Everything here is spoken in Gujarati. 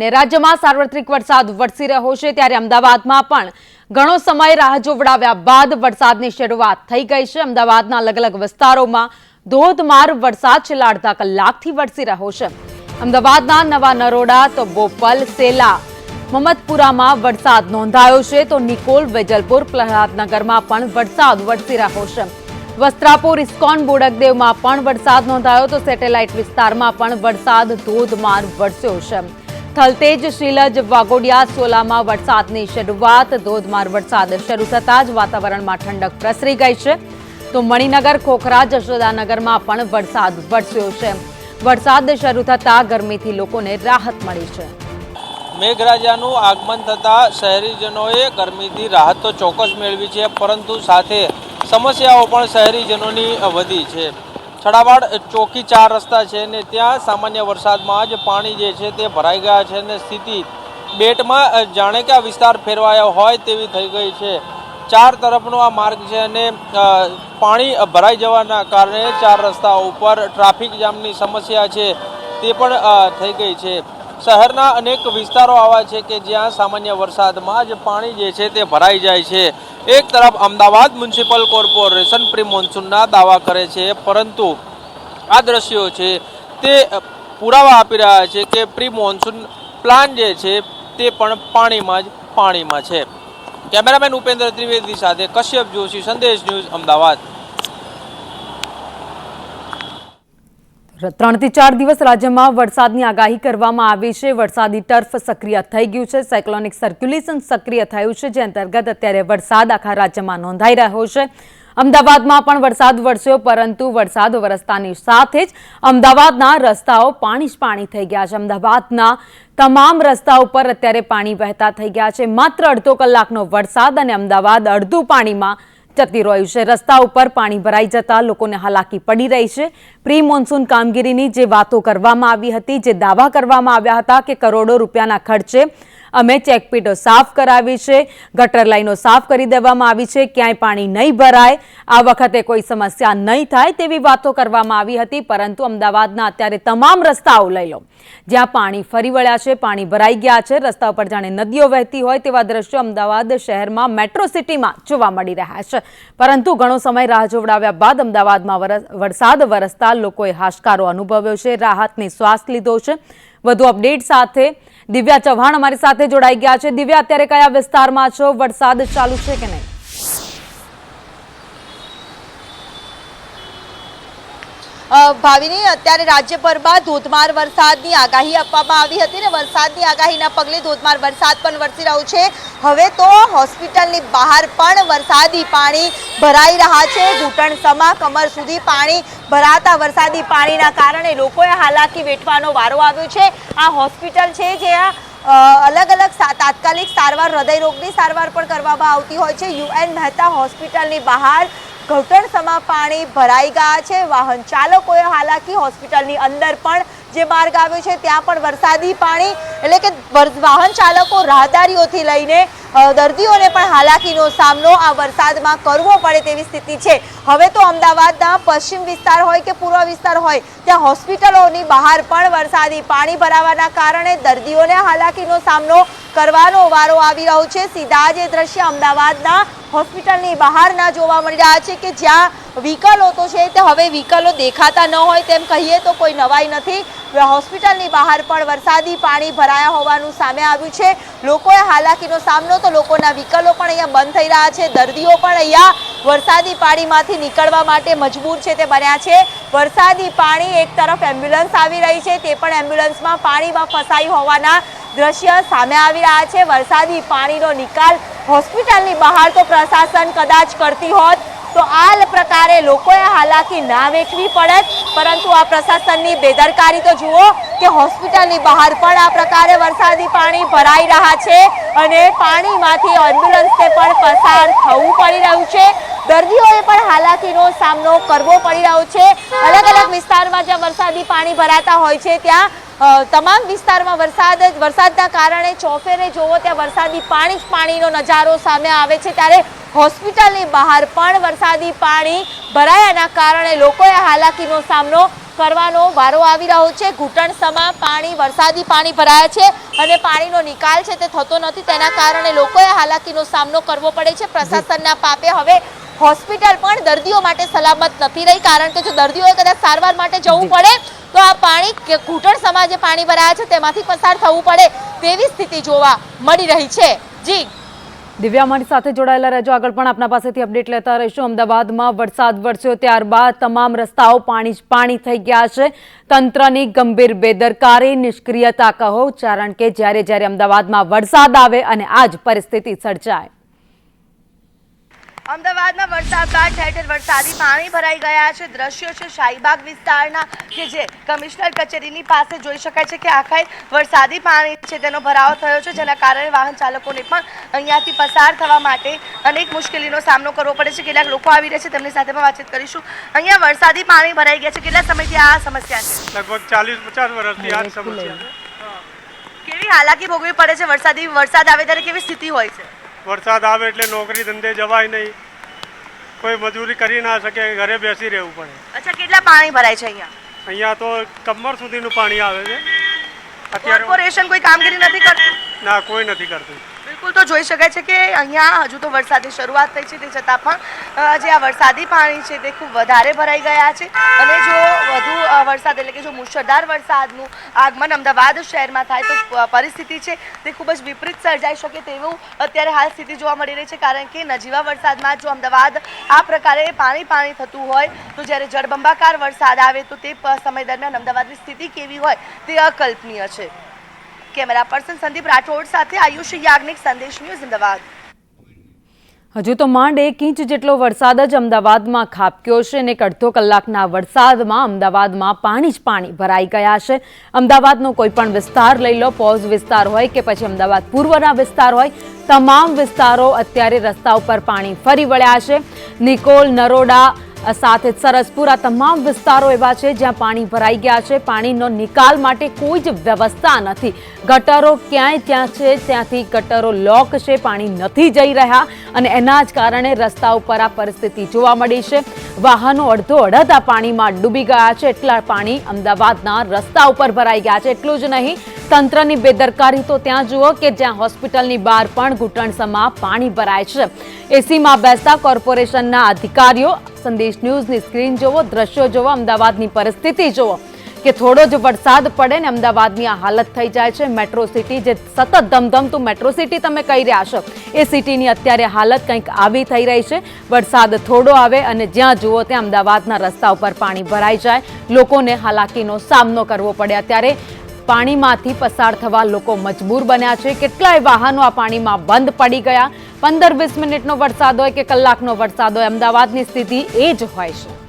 ને રાજ્યમાં સાર્વત્રિક વરસાદ વરસી રહ્યો છે, ત્યારે અમદાવાદમાં પણ ઘણો સમય રાહ જોવડાવ્યા બાદ વરસાદની શરૂઆત થઈ ગઈ છે. અમદાવાદના અલગ અલગ વિસ્તારોમાં ધોધમાર વરસાદ છેલ્લા અડધા કલાકથી વરસી રહ્યો છે. અમદાવાદના નવા નરોડા, તો બોપલ, સેલા મમદપુરામાં વરસાદ નોંધાયો છે, તો નિકોલ, વેજલપુર, પ્રહલાદનગરમાં પણ વરસાદ વરસી રહ્યો છે. વસ્ત્રાપુર, ઇસ્કોન, બોડકદેવમાં પણ વરસાદ નોંધાયો, તો સેટેલાઇટ વિસ્તારમાં પણ વરસાદ ધોધમાર વરસ્યો છે. થલતેજ શીલજ વાગોડિયા સોલામાં વરસાદની શરૂઆત, ધોધમાર વરસાદ શરૂ થતાં જ વાતાવરણમાં ઠંડક પ્રસરી ગઈ છે. તો મણિનગર, ખોખરા, જશોદાનગરમાં પણ વરસાદ વરસ્યો છે. વરસાદ શરૂ થતાં ગરમીથી લોકોને રાહત મળી છે. મેઘરાજાનું આગમન થતાં શહેરીજનોએ ગરમીથી રાહત તો ચોક્કસ મેળવી છે, પરંતુ સાથે સમસ્યાઓ પણ શહેરીજનોની વધી છે. છડાવાડ ચોકી ચાર રસ્તા છે ને ત્યાં સામાન્ય વરસાદમાં જ પાણી જે છે તે ભરાઈ ગયા છે ને સ્થિતિ બેટમાં જાણે કે વિસ્તાર ફેરવાયો હોય તેવી થઈ ગઈ છે. ચાર તરફનો આ માર્ગ છે અને પાણી ભરાઈ જવાના કારણે ચાર રસ્તાઓ ઉપર ટ્રાફિક જામની સમસ્યા છે તે પણ થઈ ગઈ છે. શહેરના અનેક વિસ્તારો આવા છે કે જ્યાં સામાન્ય વરસાદમાં જ પાણી જે છે તે ભરાઈ જાય છે. એક તરફ અમદાવાદ મ્યુનિસિપલ કોર્પોરેશન પ્રી મોન્સૂનના દાવા કરે છે, પરંતુ આ દ્રશ્યો છે તે પુરાવા આપી રહ્યા છે કે પ્રી મોન્સૂન પ્લાન જે છે તે પણ પાણીમાં જ પાણીમાં છે. કેમેરામેન ઉપેન્દ્ર ત્રિવેદી સાથે કશ્યપ જોશી, સંદેશ ન્યૂઝ અમદાવાદ. ત્રણથી ચાર દિવસ રાજ્યમાં વરસાદની આગાહી કરવામાં આવી છે. વરસાદી ટર્ફ સક્રિય થઈ ગયું છે. સાયક્લોનિક સર્ક્યુલેશન સક્રિય થયું છે, જે અંતર્ગત અત્યારે વરસાદ આખા રાજ્યમાં નોંધાઈ રહ્યો છે. અમદાવાદમાં પણ વરસાદ વરસ્યો, પરંતુ વરસાદ વરસતાની સાથે જ અમદાવાદના રસ્તાઓ પાણી જ પાણી થઈ ગયા છે. અમદાવાદના તમામ રસ્તા ઉપર અત્યારે પાણી વહેતા થઈ ગયા છે. માત્ર અડધો કલાકનો વરસાદ અને અમદાવાદ અડધું પાણીમાં જતી રહ્યું છે. રસ્તા ઉપર પાણી ભરાઈ જતા લોકોને હાલાકી પડી રહી છે. પ્રી મોન્સૂન કામગીરીની જે વાતો કરવામાં આવી હતી, જે દાવા કરવામાં આવ્યા હતા કે કરોડો રૂપિયાના ખર્ચે અમે ચેકપીટો સાફ કરાવી છે, ગટર લાઈનો સાફ કરી દેવામાં આવી છે, ક્યાંય પાણી નહીં ભરાય. આ વખતે કોઈ સમસ્યા નહીં થાય તેવી વાતો કરવામાં આવી હતી, પરંતુ અમદાવાદના અત્યારે તમામ રસ્તાઓ લઈ લો. જ્યાં પાણી ફરી વળ્યા છે, પાણી ભરાઈ ગયા છે, રસ્તા ઉપર જાણે નદીઓ વહેતી હોય તેવા દ્રશ્યો અમદાવાદ શહેરમાં મેટ્રો સિટીમાં જોવા મળી રહ્યા છે. પરંતુ ઘણો સમય રાહ જોવડાવ્યા બાદ અમદાવાદમાં વરસ- વરસાદ વરસતા લોકોએ હાશકારો અનુભવ્યો છે, રાહતની શ્વાસ લીધો છે. વધુ અપડેટ સાથે દિવ્યા ચૌહાણ અમારી સાથે જોડાઈ ગયા છે. દિવ્યા, અત્યારે કયા વિસ્તારમાં છો? વરસાદ ચાલુ છે કે નહીં? ભાવિની અત્યારે રાજ્યભરમાં ધોધમાર વરસાદની આગાહી આપવામાં આવી હતી ને વરસાદની આગાહીના પગલે ધોધમાર વરસાદ પણ વરસી રહ્યો છે. હવે તો હોસ્પિટલની બહાર પણ વરસાદી પાણી ભરાઈ રહ્યા છે. ઘૂંટણ સમા કમર સુધી પાણી ભરાતા વરસાદી પાણીના કારણે લોકોએ હાલાકી વેઠવાનો વારો આવ્યો છે. આ હોસ્પિટલ છે જે અલગ અલગ તાત્કાલિક સારવાર, હૃદયરોગની સારવાર પણ કરવામાં આવતી હોય છે. યુએન મહેતા હોસ્પિટલની બહાર ઘૂંટણ સમા પાણી ભરાઈ ગયા છે. વાહન ચાલકોએ હાલાકી હોસ્પિટલની અંદર પણ જે માર્ગ આવ્યો છે, ત્યાં પણ વરસાદી પાણી, એટલે કે વાહન ચાલકો રાહદારીઓથી લઈને દર્દીઓને પણ હાલાકીનો સામનો આ વરસાદમાં કરવો પડે તેવી સ્થિતિ છે. હવે તો અમદાવાદના પશ્ચિમ વિસ્તાર હોય કે પૂર્વ વિસ્તાર હોય, ત્યાં હોસ્પિટલોની બહાર પણ વરસાદી પાણી ભરાવાના કારણે દર્દીઓને હાલાકીનો સામનો કરવાનો વારો આવી રહ્યો છે. સીધા જે દ્રશ્ય અમદાવાદના હોસ્પિટલની બહારના જોવા મળી રહ્યા છે કે જ્યાં વ્હીકલો તો છે તે હવે વ્હીકલો દેખાતા ન હોય તેમ કહીએ તો કોઈ નવાઈ નથી. હોસ્પિટલની બહાર પણ વરસાદી પાણી ભરાયા હોવાનું સામે આવ્યું છે. લોકોએ હાલાકીનો સામનો તો લોકોના વિકલો પણ અહીંયા બંધ થઈ રહ્યા છે. દર્દીઓ પણ અહીંયા વરસાદી પાણીમાંથી નીકળવા માટે મજબૂર છે તે બન્યા છે. વરસાદી પાણી એક તરફ એમ્બ્યુલન્સ આવી રહી છે. તે પણ એમ્બ્યુલન્સમાં પાણીમાં ફસાઈ હોવાના દ્રશ્ય સામે આવી રહ્યા છે. વરસાદી પાણીનો નિકાલ હોસ્પિટલની બહાર તો પ્રશાસન કદાચ કરતી હોત. તો આ પ્રકારે લોકોએ હાલાકી ના વેઠવી પડત પરંતુ આ પ્રશાસનની બેદરકારી તો જુઓ કે હોસ્પિટલની બહાર પણ આ પ્રકારે વરસાદી પાણી ભરાઈ રહ્યા છે અને પાણીમાંથી એમ્બ્યુલન્સને પણ પસાર થવું પડી રહ્યું છે. દર્દીઓએ પણ હાલાકીનો સામનો કરવો પડી રહ્યો છે. અલગ અલગ વિસ્તારમાં જ્યાં વરસાદી પાણી ભરાતા હોય છે, ત્યાં તમામ વિસ્તારમાં વરસાદ જ- વરસાદના કારણે ચોફેરે જોવો ત્યાં વરસાદી પાણી જ પાણીનો નજારો સામે આવે છે. ત્યારે હોસ્પિટલની બહાર પણ વરસાદી પાણી ભરાયાના કારણે લોકોએ હાલાકીનો સામનો કરવાનો વારો આવી રહ્યો છે. ઘૂંટણ સમા પાણી વરસાદી પાણી ભરાયા છે અને પાણીનો નિકાલ છે તે થતો નથી. તેના કારણે લોકોએ હાલાકીનો સામનો કરવો પડે છે. પ્રશાસનના પાપે હવે હોસ્પિટલ પણ દર્દીઓ માટે સલામત નથી રહી કારણ કે જો દર્દીઓએ કદાચ સારવાર માટે જવું પડે તો આ પાણી ઘૂંટણ સમાજે પાણી ભરાયા છે તેમાંથી પસાર થવું પડે તેવી સ્થિતિ જોવા મળી રહી છે. જી. દિવ્યા અમારી સાથે જોડાયેલા રહેજો. આગળ પણ આપના પાસેથી અપડેટ લેતા રહીશું. અમદાવાદમાં વરસાદ વરસ્યો ત્યારબાદ તમામ રસ્તાઓ પાણી જ પાણી થઈ ગયા છે. તંત્રની ગંભીર બેદરકારી નિષ્ક્રિયતા કહો કારણ કે જ્યારે જ્યારે અમદાવાદમાં વરસાદ આવે અને આ જ પરિસ્થિતિ સર્જાય. અમદાવાદમાં વરસાદ બાદ ઠેર ઠેર વરસાદી પાણી ભરાઈ ગયા છે. દ્રશ્યો છે શાહીબાગ વિસ્તારના કે જે કમિશનર કચેરીની પાસે જોઈ શકાય છે કે આખા વરસાદી પાણી છે તેનો ભરાવો થયો છે જેના કારણે વાહન ચાલકોને પણ અહીંયાથી પસાર થવા માટે અનેક મુશ્કેલીનો સામનો કરવો પડે છે. કેટલાક લોકો આવી રહ્યા છે તેમની સાથે પણ વાતચીત કરીશું. અહીંયા વરસાદી પાણી ભરાઈ ગયા છે. કેટલા સમયથી આ સમસ્યા છે? લગભગ ચાલીસ પચાસ વર્ષથી આ સમસ્યા છે. કેવી હાલાકી ભોગવી પડે છે વરસાદી વરસાદ આવે ત્યારે કેવી સ્થિતિ હોય છે? વરસાદ આવે એટલે નોકરી ધંધે જવાય નહીં. કોઈ મજૂરી કરી ના શકે ઘરે બેસી રહેવું પડે. અચ્છા કેટલા પાણી ભરાય છે અહીંયા? અહીંયા તો કમર સુધીનું પાણી આવે છે. અત્યારે કોર્પોરેશન કોઈ કામગીરી નથી કરતું? ના કોઈ નથી કરતું. બિલકુલ તો જોઈ શકાય છે કે અહીંયા હજુ તો વરસાદની શરૂઆત થઈ છે, તે છતાં પણ જે આ વરસાદી પાણી છે તે ખૂબ વધારે ભરાઈ ગયા છે. અને જો વધુ વરસાદ એટલે કે જો મુશળધાર વરસાદનું આગમન અમદાવાદ શહેરમાં થાય તો પરિસ્થિતિ છે તે ખૂબ જ વિપરીત સર્જાઈ શકે તેવું અત્યારે હાલ સ્થિતિ જોવા મળી રહી છે. કારણ કે નજીવા વરસાદમાં જો અમદાવાદ આ પ્રકારે પાણી પાણી થતું હોય, તો જ્યારે જળબંબાકાર વરસાદ આવે તો તે સમય દરમિયાન અમદાવાદની સ્થિતિ કેવી હોય તે અકલ્પનીય છે. કેમેરા પર્સન સંદીપ રાઠોડ સાથે આયુષ યાજ્ઞિક સંદેશ ન્યૂઝ અમદાવાદ. હજુ તો માંડ એક ઇંચ જેટલો વરસાદ જ અમદાવાદમાં ખાબક્યો છે અને એક અડધો કલાકના વરસાદમાં અમદાવાદમાં પાણી જ પાણી ભરાઈ ગયા છે. અમદાવાદનો કોઈ પણ વિસ્તાર લઈ લો, પોઝ વિસ્તાર હોય કે પછી અમદાવાદ પૂર્વના વિસ્તાર હોય, તમામ વિસ્તારો અત્યારે રસ્તા ઉપર પાણી ફરી વળ્યા છે. નિકોલ, નરોડા સાથે સરસપુર આ તમામ વિસ્તારો એવા છે જ્યાં પાણી ભરાઈ ગયા છે. પાણીનો નિકાલ માટે કોઈ જ વ્યવસ્થા નથી. ગટરો ક્યાંય ત્યાં છે, ત્યાંથી ગટરો લોક છે, પાણી નથી જઈ રહ્યા અને એના જ કારણે રસ્તા ઉપર આ પરિસ્થિતિ જોવા મળી છે. વાહનો અડધો અડધ આ પાણીમાં ડૂબી ગયા છે. એટલા પાણી અમદાવાદના રસ્તા ઉપર ભરાઈ ગયા છે. એટલું જ નહીં, તંત્રની બેદરકારી તો ત્યાં જુઓ કે જ્યાં હોસ્પિટલની બહાર પણ ઘૂંટણસમાં પાણી ભરાય છે. એસીમાં બેસતા કોર્પોરેશનના અધિકારીઓ સંદેશ ન્યૂઝની સ્ક્રીન જુઓ, દ્રશ્યો જુઓ, અમદાવાદની પરિસ્થિતિ જુઓ કે થોડો જ વરસાદ પડે ને અમદાવાદની આ હાલત થઈ જાય છે. મેટ્રો સિટી જે સતત ધમધમતું મેટ્રો સિટી તમે કહી રહ્યા છો, એ સિટીની અત્યારે હાલત કંઈક આવી થઈ રહી છે. વરસાદ થોડો આવે અને જ્યાં જુઓ ત્યાં અમદાવાદના રસ્તા ઉપર પાણી ભરાઈ જાય. લોકોને હાલાકીનો સામનો કરવો પડે. અત્યારે પાણીમાંથી પસાર થવા લોકો મજબૂર બન્યા છે. કેટલાય વાહનો આ પાણીમાં બંધ પડી ગયા. પંદર વીસ મિનિટનો વરસાદ હોય કે કલાકનો વરસાદ હોય, અમદાવાદની સ્થિતિ એ જ હોય છે.